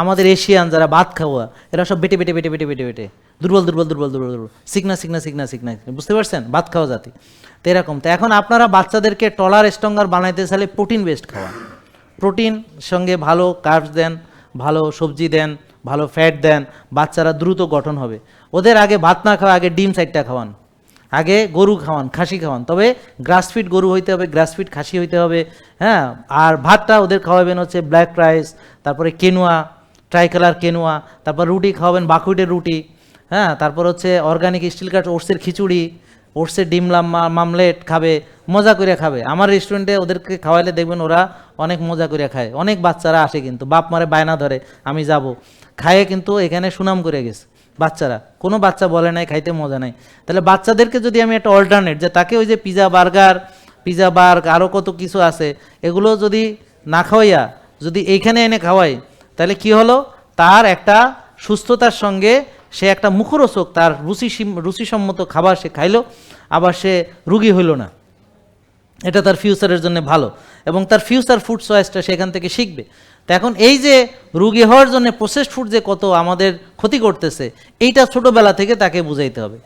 আমাদের এশিয়ান যারা ভাত খাওয়া, এরা সব বেটে বেটে বেটে বেটে বেটে বেটে। দুর্বল দুর্বল দুর্বল দুর্বল দুর্বল। সিকনা সিকনা সিকনা সিকনা বুঝতে পারছেন? ভাত খাওয়া জাতি। তো এরকম। তো এখন আপনারা বাচ্চাদেরকে টলার স্ট্রঙ্গার বানাইতে চাইলে প্রোটিন বেস্ট খাওয়ান। প্রোটিন সঙ্গে ভালো কার্বস দেন, ভালো সবজি দেন, ভালো ফ্যাট দেন, বাচ্চারা দ্রুত গঠন হবে। ওদের আগে ভাত না খাওয়া, আগে ডিম সাইডটা খাওয়ান। আগে গরু খাওয়ান, খাসি খাওয়ান। তবে গ্রাসফিট গরু হইতে হবে গ্রাসফিট খাসি হইতে হবে হ্যাঁ? আর ভাতটা ওদের খাওয়াবেন হচ্ছে ব্ল্যাক রাইস তারপরে কেনুয়া ট্রাইকালার কেনুয়া, তারপর রুটি খাওয়াবেন বাকুইটের রুটি হ্যাঁ তারপর হচ্ছে অর্গানিক স্টিল কাট ওটসের খিচুড়ি, ওটসের ডিম মামলেট খাবে, মজা করে খাবে। আমার রেস্টুরেন্টে ওদেরকে খাওয়াইলে দেখবেন ওরা অনেক মজা করে খায়। অনেক বাচ্চারা আসে কিন্তু, বাপ মারে বায়না ধরে, আমি যাব। খায়ে কিন্তু এখানে সুনাম করে গেছে, বাচ্চারা। কোনো বাচ্চা বলে নাই, খাইতে মজা নাই। তাহলে বাচ্চাদেরকে যদি আমি একটা অল্টারনেট যে তাকে ওই যে পিজা বার্গার পিজা বার্গ আরও কত কিছু আছে, এগুলো যদি না খাওয়াইয়া, যদি এইখানে এনে খাওয়াই তাহলে কি হলো? তার একটা সুস্থতার সঙ্গে সে একটা মুখরোচক, তার রুচি রুচিসম্মত খাবার সে খাইলো, আবার সে রুগী হইল না। এটা তার ফিউচারের জন্য ভালো এবং তার ফিউচার ফুড চয়েসটা সেখান থেকে শিখবে। তো এখন এই যে রুগী হওয়ার জন্য প্রসেসড ফুড যে কত আমাদের ক্ষতি করতেছে, এইটা ছোটোবেলা থেকে তাকে বুঝাইতে হবে।